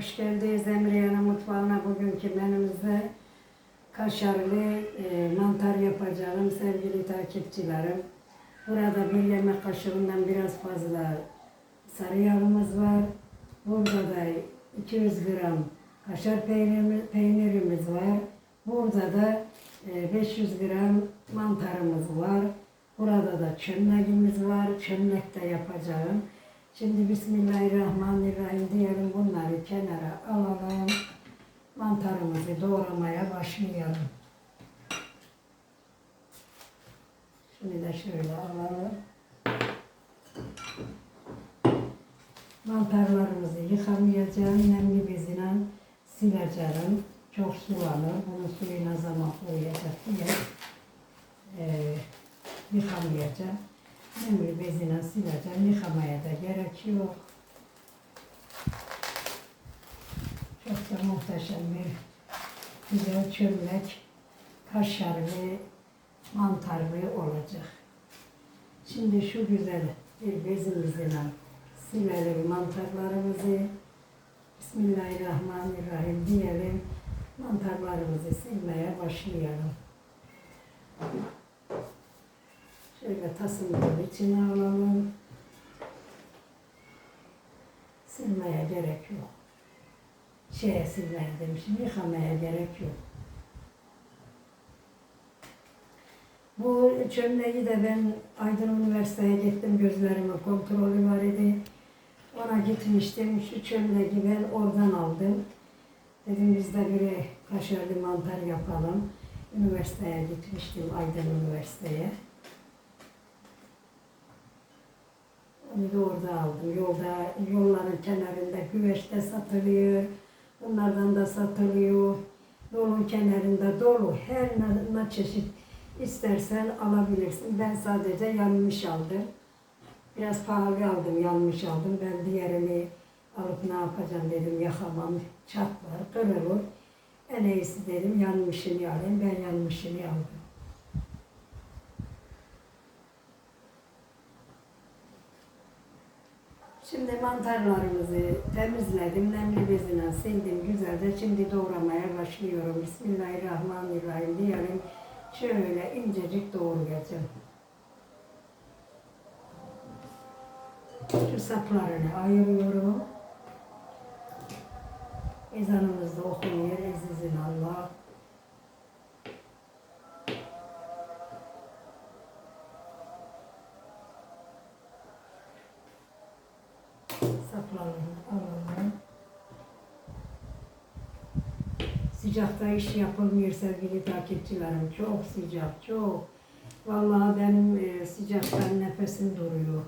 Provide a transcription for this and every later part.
Hoş geldiniz Emriye'nin mutfağına. Bugünkü menümüzde kaşarlı e, mantar yapacağım sevgili takipçilerim. Burada bir yemek kaşığından biraz fazla sarı yağımız var. Burada da 200 gram kaşar peynirimiz, var. Burada da e, 500 gram mantarımız var. Burada da çömleğimiz var. Çömlek de yapacağım. Şimdi Bismillahirrahmanirrahim diyelim bunları kenara alalım. Mantarımızı doğramaya başlayalım. Şunu da şöyle alalım. Mantarlarımızı yıkamayacağım. Nemli bezine sileceğim. Çok sulanır. Bunun suyu ne zaman koyacak diye e, yıkamayacağım. Nemli bezine sileceğim. Yıkamaya da gerek yok. Çok da muhteşem bir güzel çömlek, kaşarlı, mantarlı olacak. Şimdi şu güzel bir bezimizle silelim mantarlarımızı. Bismillahirrahmanirrahim diyelim. Mantarlarımızı silmeye başlayalım. Şöyle tasımızın içine alalım. Silmeye gerek yok. Şeye silmeye demişim, yıkamaya gerek yok. Bu çömleği de ben Aydın Üniversitesi'ye gittim, gözlerimin kontrolü var idi. Ona gitmiştim, şu çömleği ben oradan aldım. Dedim biz de bir kaşarlı mantar yapalım. Üniversiteye gitmiştim, Aydın Üniversitesi'ye. Orada aldım. Yolda, yolların kenarında güveçte satılıyor. Bunlardan da satılıyor. Yolun kenarında dolu. Her ne, ne çeşit istersen alabilirsin. Ben sadece yanmış aldım. Biraz pahalı aldım, yanmış aldım. Ben diğerini alıp ne yapacağım dedim, yakamam, çatlar, kırılır. En iyisi dedim, yanmışını alayım. Ben yanmışını aldım. Şimdi mantarlarımızı temizledim, nemli bezine sildim güzelce. Şimdi doğramaya başlıyorum. Bismillahirrahmanirrahim diyelim. Şöyle incecik doğrayacağım. Şu saplarını ayırıyorum. Ezanımız da okunuyor. Ezizin Allah. Saplarını alalım. Sıcakta iş yapılmıyor sevgili takipçilerim. Çok sıcak, çok. Vallahi benim e, sıcaktan nefesim duruyor.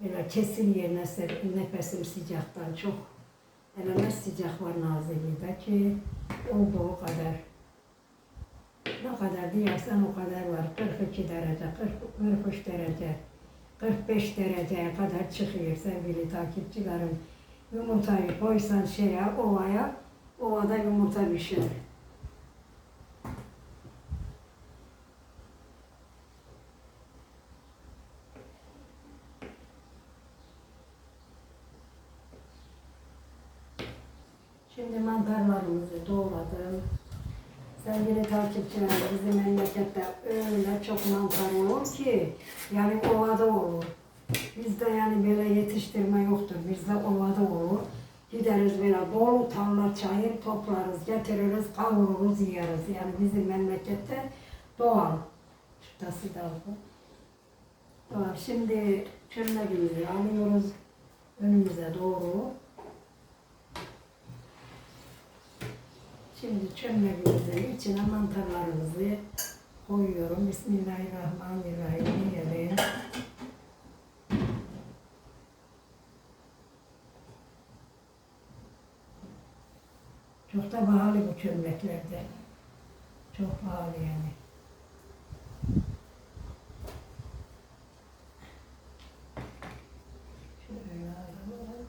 Böyle kesiliyor nefesim sıcaktan çok. Hele ne sıcak var Nazilli'de ki olduğu kadar. Ne kadar diyorsan o kadar var. 42 derece, 40, 43 derece, 45 dereceye kadar çıkıyor sevgili takipçilerim. Yumurtayı koysan şeye, ovaya, ovada yumurta pişirir. Şimdi mantarlarımızı doğradım. Sevgili takipçiler, bizim memlekette öyle çok mantar olur ki, yani ovada olur. Bizde yani böyle yetiştirme yoktur, bizde ovada olur. Gideriz böyle dolu tarla çayır toplarız, getiririz, kavururuz, yeriz. Yani bizim memlekette doğal. Şurası da bu. Doğal. Şimdi çömleğimizi alıyoruz önümüze doğru. Şimdi çömleğimizin içine mantarlarımızı koyuyorum. Bismillahirrahmanirrahim diyelim. Çok da pahalı bu çömleklerde. Çok pahalı yani. Şöyle alalım.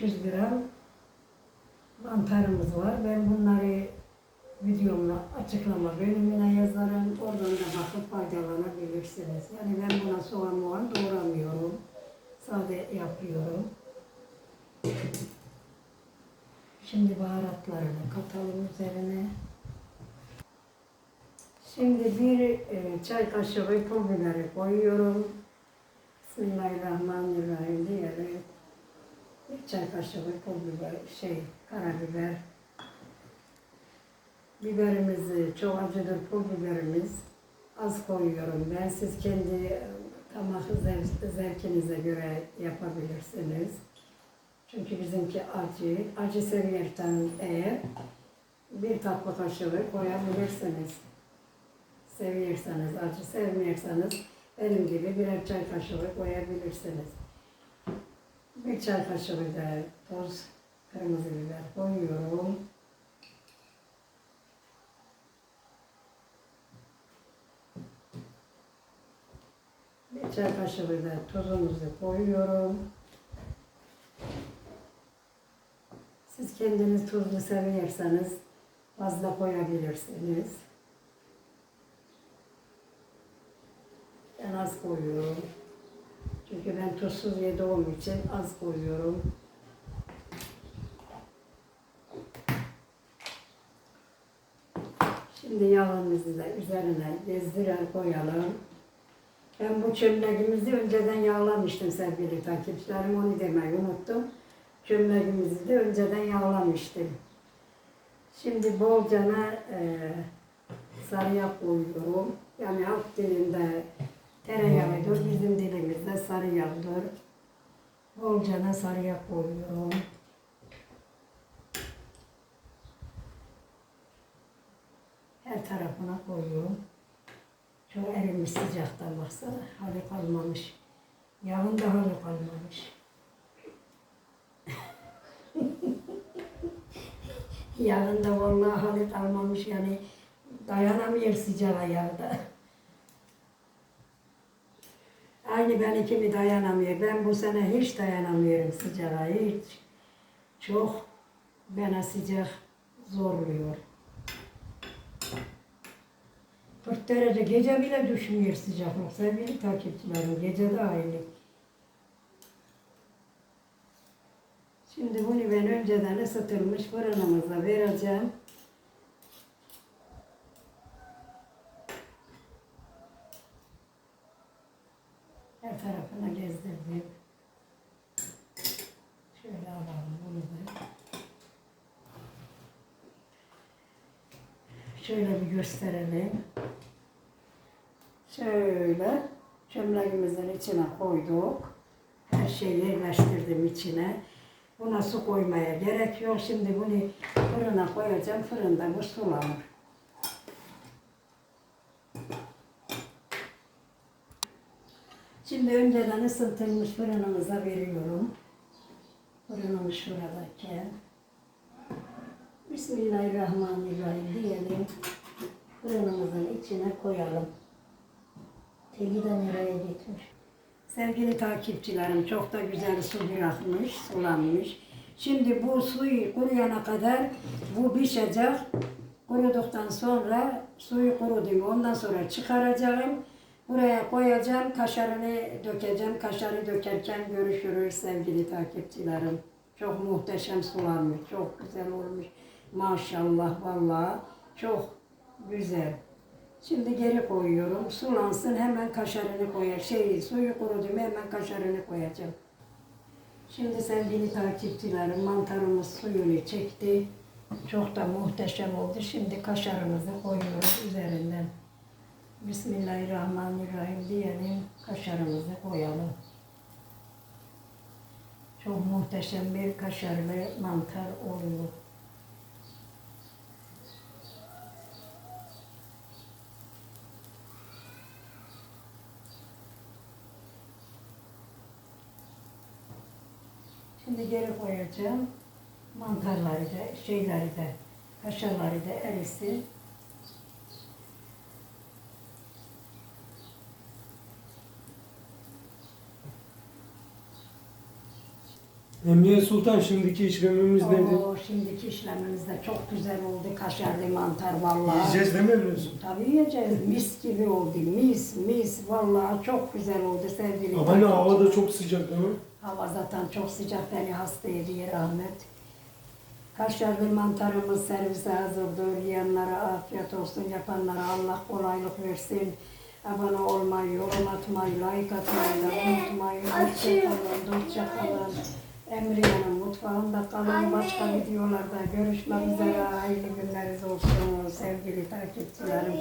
...500 gram mantarımız var. Ben bunları videomla açıklama bölümüne yazarım. Oradan da bakıp faydalanabilirsiniz. Yani ben buna soğan muğan doğramıyorum. Sade yapıyorum. Şimdi baharatlarını katalım üzerine. Şimdi bir e, çay kaşığı pul biberi koyuyorum. Bismillahirrahmanirrahim diyerek bir çay kaşığı pul biber, şey karabiber. Biberimizi çok acıdır pul biberimiz. Az koyuyorum ben. Siz kendi e, damak zev- zevkinize göre yapabilirsiniz. Çünkü bizimki acı. Acı seviyorsanız eğer bir tatlı kaşığı koyabilirsiniz. Seviyorsanız, acı sevmiyorsanız benim gibi birer çay kaşığı koyabilirsiniz. Bir çay kaşığı da toz kırmızı biber koyuyorum. Bir çay kaşığı da tuzumuzu koyuyorum. Siz kendiniz tuzlu seviyorsanız fazla koyabilirsiniz. Ben az koyuyorum. Çünkü ben tuzsuz yediğim için az koyuyorum. Şimdi yağımızı da üzerine gezdirer koyalım. Ben bu çömleğimizi önceden yağlamıştım sevgili takipçilerim. Onu demeyi unuttum. Çömleğimizi de önceden yağlamıştım. Şimdi bolcana e, sarıya koyuyorum. Yani halk dilinde tereyağıdır, bizim dilimizde sarı yağdır. Bolcana sarıya koyuyorum. Her tarafına koyuyorum. Çok erimiş sıcaktan baksana. Hali kalmamış. Yağın da hali kalmamış. Yağın da vallahi hali kalmamış yani dayanamıyor sıcağa yağda. Aynı benimki mi dayanamıyor. Ben bu sene hiç dayanamıyorum sıcağa hiç. Çok bana sıcak zorluyor. 40 derece gece bile düşmüyor sıcaklık sevgili takipçilerim. Gece de aynı. Şimdi bunu ben önceden ısıtılmış fırınımıza vereceğim. Her tarafına gezdirdim. Şöyle alalım bunu da. Şöyle bir gösterelim. Şöyle çömleğimizin içine koyduk. Her şeyi yerleştirdim içine. Buna su koymaya gerek yok. Şimdi bunu fırına koyacağım. Fırında bu sulanır. Şimdi önceden ısıtılmış fırınımıza veriyorum. Fırınımız şuradayken. Bismillahirrahmanirrahim diyelim. Fırınımızın içine koyalım. Teli de nereye gitmiş? Sevgili takipçilerim çok da güzel su bırakmış, sulanmış. Şimdi bu suyu kuruyana kadar bu pişecek. Kuruduktan sonra suyu kurudu ondan sonra çıkaracağım. Buraya koyacağım, kaşarını dökeceğim. Kaşarı dökerken görüşürüz sevgili takipçilerim. Çok muhteşem sulanmış, çok güzel olmuş. Maşallah vallahi çok güzel. Şimdi geri koyuyorum. Sulansın hemen kaşarını koyar. Şey, suyu kurudu hemen kaşarını koyacağım. Şimdi sevgili takipçilerim mantarımız suyunu çekti. Çok da muhteşem oldu. Şimdi kaşarımızı koyuyoruz üzerinden. Bismillahirrahmanirrahim diyelim. Kaşarımızı koyalım. Çok muhteşem bir kaşarlı mantar oluyor. Şimdi geri koyacağım. Mantarları da, şeyleri de, kaşarları da erisin. Emniye Sultan şimdiki işlemimiz nedir? Oo, şimdiki işlemimiz de çok güzel oldu. Kaşarlı mantar vallahi. Yiyeceğiz değil mi Emniyorsun? Tabii yiyeceğiz. Mis gibi oldu. Mis, mis. Vallahi çok güzel oldu sevgili Ama hani hava da çok sıcak değil mi? Hava zaten çok sıcak. Beni hasta ediyor rahmet. Kaşarlı mantarımız servise hazırdır. Yiyenlere afiyet olsun. Yapanlara Allah kolaylık versin. Abone olmayı, yorum atmayı, like atmayı da unutmayın. Hoşçakalın, hoşçakalın. Emriye'nin mutfağında kalın. Başka videolarda görüşmek üzere. Hayırlı günleriniz olsun sevgili takipçilerim.